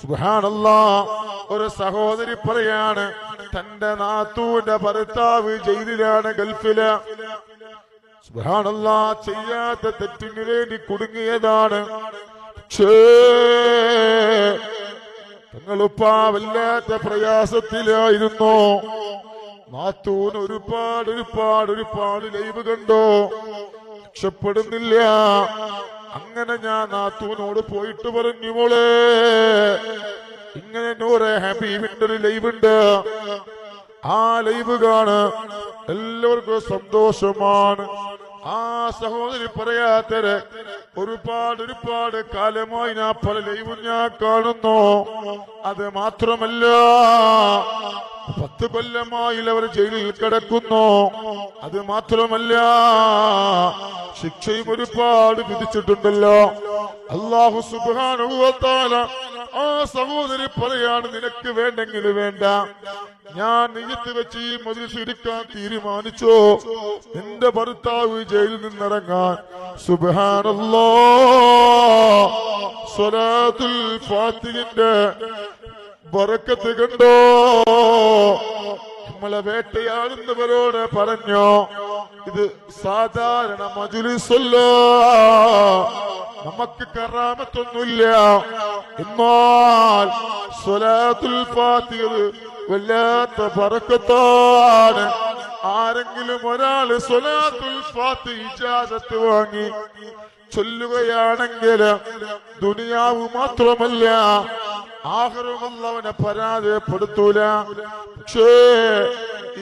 സുബ്ഹാനല്ലാ ഒരു സഹോദരി പറയാണ് തന്റെ നാത്തൂന്റെ ഭർത്താവ് ജയിലിലാണ് ഗൾഫിൽ. സുബ്ഹാനല്ലാ ചെയ്യാത്ത തെറ്റിന് വേണ്ടി കുടുങ്ങിയതാണ്. തങ്ങളുപ്പ വല്ലാത്ത പ്രയാസത്തിലായിരുന്നു. നാത്തൂൻ ഒരുപാട് ഒരുപാട് ഒരുപാട് ലൈവ് കണ്ടോ. രക്ഷപ്പെടുന്നില്ല. അങ്ങനെ ഞാൻ നാത്തൂനോട് പോയിട്ട് പറഞ്ഞു മോളെ. ഇങ്ങനെ നൂറെ ഹബീബിന്റെ ഒരു ലൈവ് ഉണ്ട് ആ ലൈവ് കാണ്. എല്ലാവർക്കും സന്തോഷമാണ്. ആ സഹോദരി പറയാത്തര് ഒരുപാട് ഒരുപാട് കാലമായി ഞാൻ പല ലൈവും ഞാൻ കാണുന്നു. അത് മാത്രമല്ല പത്ത് കൊല്ലമായി അവർ ജയിലിൽ കിടക്കുന്നു. അത് മാത്രമല്ല ശിക്ഷയും ഒരുപാട് വിധിച്ചിട്ടുണ്ടല്ലോ. അള്ളാഹു സുബാനുഭവത്താല ആ സഹോദരി പറയാണ് നിനക്ക് വേണ്ടെങ്കിൽ വേണ്ട. ഞാൻ നെയ്യത്ത് വെച്ച് ഈ മജിൽസ് ഇരിക്കാൻ തീരുമാനിച്ചോ? നിന്റെ ഭർത്താവ് ജയിലിൽ നിന്നിറങ്ങാൻ. സുബാനല്ലോ സ്വലാത്തുൽ ബറക്കത്ത് കണ്ടോ? നമ്മളെ വേട്ടയാടുന്നവരോട് പറഞ്ഞോ ഇത് സാധാരണ മജുലിസല്ല. നമുക്ക് കറാമത്തൊന്നുമില്ല. എന്നാൽ സ്വലാത്തുൽ ഫാത്തിഹ വല്ലാത്ത പറക്കത്താണ് ആരെങ്കിലും ഒരാൾ സ്വലാത്തുൽ ഫാത്തി ഇജാസത്ത് വാങ്ങി ചൊല്ലുകയാണെങ്കിൽ ദുനിയാവ് മാത്രമല്ല ആഹ്റമല്ലവനെ പരാജയപ്പെടുത്തൂല. പക്ഷേ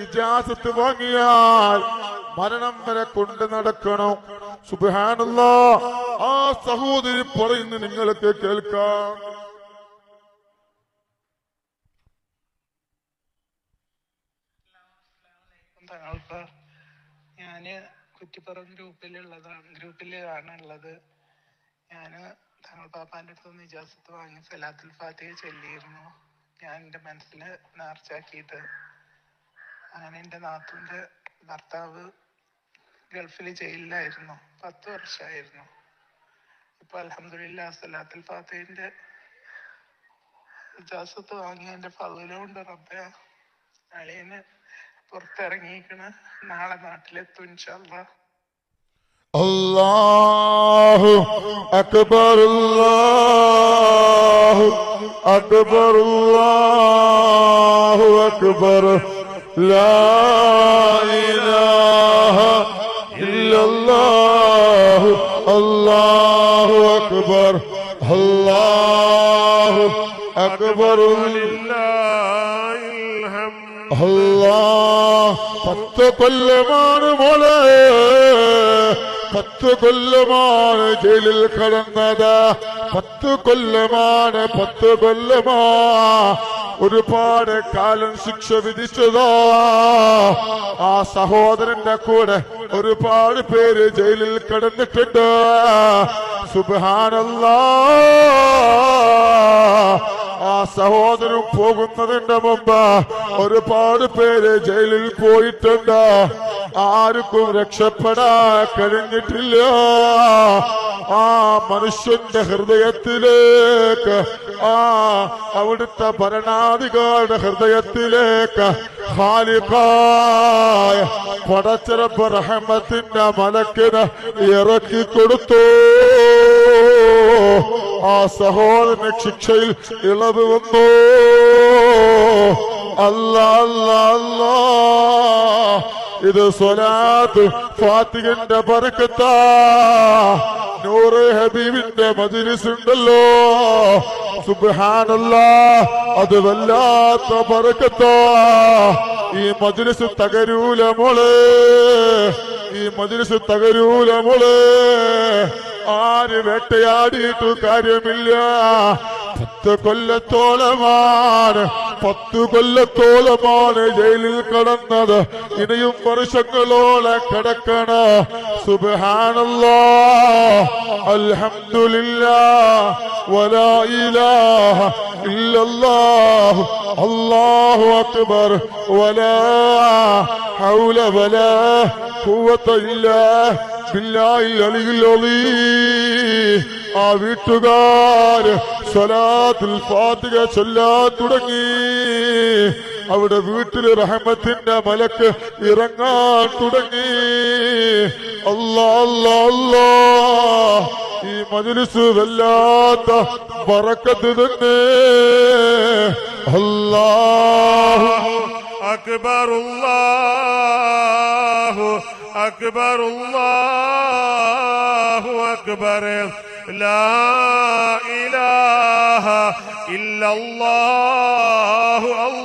ഇജാസത്ത് വാങ്ങിയാൽ മരണം വരെ കൊണ്ട് നടക്കണം. സുബാനുള്ള ആ സഹോദരി പറയുന്നു നിങ്ങൾക്ക് കേൾക്കാം. ഞാൻ കുറ്റിപ്പുറം ഗ്രൂപ്പിലുള്ളതാണ് ഗ്രൂപ്പിലാണ് ഉള്ളത് ഞാൻ തങ്ങൾ പാപ്പാന്റെ അടുത്ത് നിന്ന് ഇജാസത്ത് വാങ്ങി സലാത്തുൽ ഫാത്തിഹ ചൊല്ലിയിരുന്നു. ഞാൻ എന്റെ മനസ്സിൽ നേർച്ചാക്കിയിട്ട് അങ്ങനെ എന്റെ നാത്തൂന്റെ ഭർത്താവ് ഗൾഫിൽ ജയിലിലായിരുന്നു. പത്ത് വർഷമായിരുന്നു ഇപ്പൊ അലഹമില്ല സലാത്തുൽ ഫാത്തിഹിന്റെ ഇജാസത്ത് വാങ്ങി എന്റെ ഫതിലുണ്ട് റബ്ബ. അളിയന് പുറത്തിറങ്ങിയിരിക്കണ. നാളെ നാട്ടിലെത്തും ഇൻഷാല്ലാ അല്ലാഹു അക്ബർ അല്ലാഹു അക്ബർ അല്ലാഹു അക്ബർ. ലാ ഇലാഹ ഇല്ലല്ലാഹു അല്ലാഹു അക്ബർ. അല്ലാഹു അക്ബർ. അല്ലാ പത്ത് കൊല്ലമാണ് മോളെ. പത്ത് കൊല്ലമാണ് ജയിലിൽ കടന്നത്. പത്ത് കൊല്ലമാണ് പത്ത് കൊല്ലമാ. ഒരുപാട് കാലം ശിക്ഷ വിധിച്ചതോ. ആ സഹോദരന്റെ കൂടെ ഒരുപാട് പേര് ജയിലിൽ കടന്നിട്ടുണ്ട്. സുബാനല്ല ആ സഹോദരൻ പോകുന്നതിന്റെ മുമ്പ് ഒരുപാട് പേര് ജയിലിൽ പോയിട്ടുണ്ട്. ആർക്കും രക്ഷപ്പെടാ കഴിഞ്ഞിട്ടില്ല. ആ മനുഷ്യന്റെ ഹൃദയത്തിലേക്ക് ആ അവിടുത്തെ ഭരണാധികാരിയുടെ ഹൃദയത്തിലേക്ക് ഹാലിഫായ പടച്ചിറപ്പ് റഹമത്തിന്റെ മലക്കിന് ഇറക്കി കൊടുത്തു. ആ സഹോദരന് ശിക്ഷയിൽ ഇളവ് വന്നു. അല്ല അല്ല അല്ല. ഇത് സ്വലാത്ത് ഫാത്തിഹന്റെ പറക്കത്താ നൂറ് ഹബീബിന്റെ മജിലിസ് ഉണ്ടല്ലോ സുബ്ഹാനല്ല അത് വല്ലാത്ത പറക്കത്താ ഈ മജിലിസ് തകരൂല മോളെ. ഈ മജിലിസ് തകരൂല മോളെ. ആര് വേട്ടയാടിയിട്ടു കാര്യമില്ല. പത്ത് കൊല്ലത്തോളമാണ് പത്ത് കൊല്ലത്തോളമാണ് ജയിലിൽ കടന്നത്. ഇനിയും വർഷങ്ങളോടെ കിടക്കണ. സുബാനല്ലോ അൽഹംദുലില്ലാ വലാ ഇലാഹ ഇല്ലല്ലാഹു അല്ലാഹു അക്ബർ വലാ ഹൗല വലാ ഖുവത ഇല്ലാ ബില്ലാഹിൽ അലിയിൽ അലീം. ആ സ്വലാത്തുൽ ഫാത്തിഹ ചൊല്ലാൻ തുടങ്ങി അവിടെ വീട്ടില് റഹമത്തിന്റെ മലക്ക് ഇറങ്ങാൻ തുടങ്ങി അല്ലാ അല്ലാ അല്ലാ ഈ മജ്ലിസ് വല്ലാത്ത ബറക്കത്ത് തന്നെ അല്ലാഹു أكبر الله أكبر الله أكبر لا إله إلا الله الله أكبر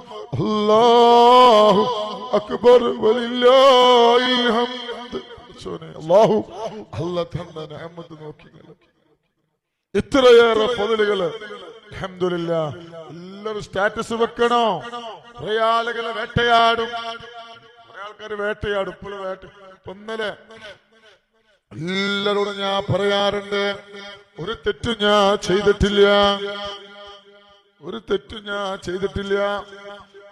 അല്ലാഹു അക്ബർ വലില്ലാഹിൽ ഹംദ്. അല്ലാഹു ഇത്രയേറെ പതിലുകൾ അഹമ്മദില്ല എല്ലാവരും സ്റ്റാറ്റസ് വെക്കണോ? കുറെ ആളുകളെ വേട്ടയാടും. കുറെ ആൾക്കാർ വേട്ടയാടും ഇപ്പോഴും വേട്ട ഒന്നലെ എല്ലാരോടും ഞാൻ പറയാറുണ്ട് ഒരു തെറ്റും ഞാൻ ചെയ്തിട്ടില്ല. ഒരു തെറ്റും ഞാൻ ചെയ്തിട്ടില്ല.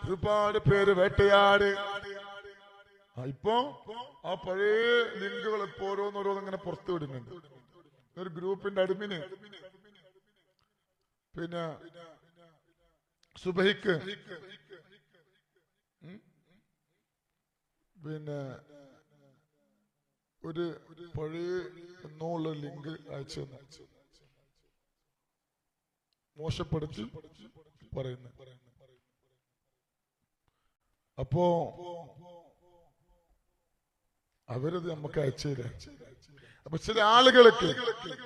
ഒരുപാട് പേര് വേട്ടയാട്. ഇപ്പോ ആ പഴയ ലിങ്കുകൾ ഇപ്പൊ ഓരോന്നോരോന്ന് ഇങ്ങനെ പുറത്തു വിടുന്നുണ്ട്. ഒരു ഗ്രൂപ്പിന്റെ അഡ്മിന്. പിന്നെ സുബഹിക്ക്. പിന്നെ ഒരു പഴയ എന്നുള്ള ലിങ്ക് അയച്ചു മോശപ്പെടുത്തി പറയുന്നു. അപ്പോ അവരത് നമുക്ക് അയച്ചേര അപ്പൊ ചില ആളുകളൊക്കെ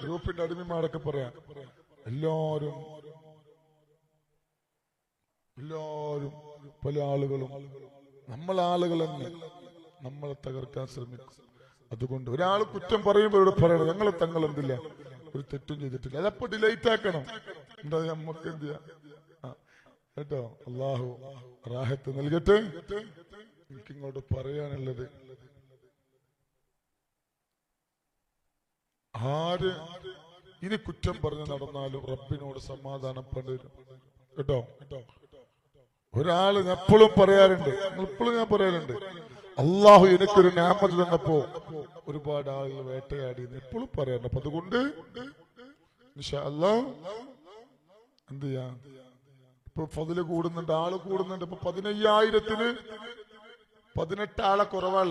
ഗ്രൂപ്പിന്റെ അടിമമാരൊക്കെ പറയാ എല്ലാരും എല്ലാരും പല ആളുകളും നമ്മൾ ആളുകൾ തന്നെ നമ്മളെ തകർക്കാൻ ശ്രമിക്കും. അതുകൊണ്ട് ഒരാൾ കുറ്റം പറയുമ്പോൾ പറയണം ഞങ്ങൾ തങ്ങൾ എന്തില്ല? ഒരു തെറ്റും ചെയ്തിട്ടില്ല. അതപ്പോ ഡിലൈറ്റ് ആക്കണം. എന്താ നമുക്ക് എന്ത് ചെയ്യാം? കേട്ടോ? അള്ളാഹു റാഹത്ത് നൽകട്ടെ. എനിക്കിങ്ങോട്ട് പറയാനുള്ളത് ആര് ഇനി കുറ്റം പറഞ്ഞ് നടന്നാലും റബ്ബിനോട് സമാധാനപ്പെടേണ്ടി വരും. കേട്ടോ? ഒരാൾ എപ്പോഴും പറയാറുണ്ട്. എപ്പോഴും ഞാൻ പറയാറുണ്ട്. അള്ളാഹു എനിക്കൊരു നാമത് തന്നപ്പോ ഒരുപാട് ആളുകൾ വേട്ടയാടി എപ്പോഴും പറയാറുണ്ട്. അപ്പൊ അതുകൊണ്ട് അല്ലാഹ് എന്ത് ചെയ്യാ? ഇപ്പൊ ഫതിൽ കൂടുന്നുണ്ട് ആൾ കൂടുന്നുണ്ട്. ഇപ്പൊ പതിനയ്യായിരത്തിന് പതിനെട്ട് ആളെ കുറവാൾ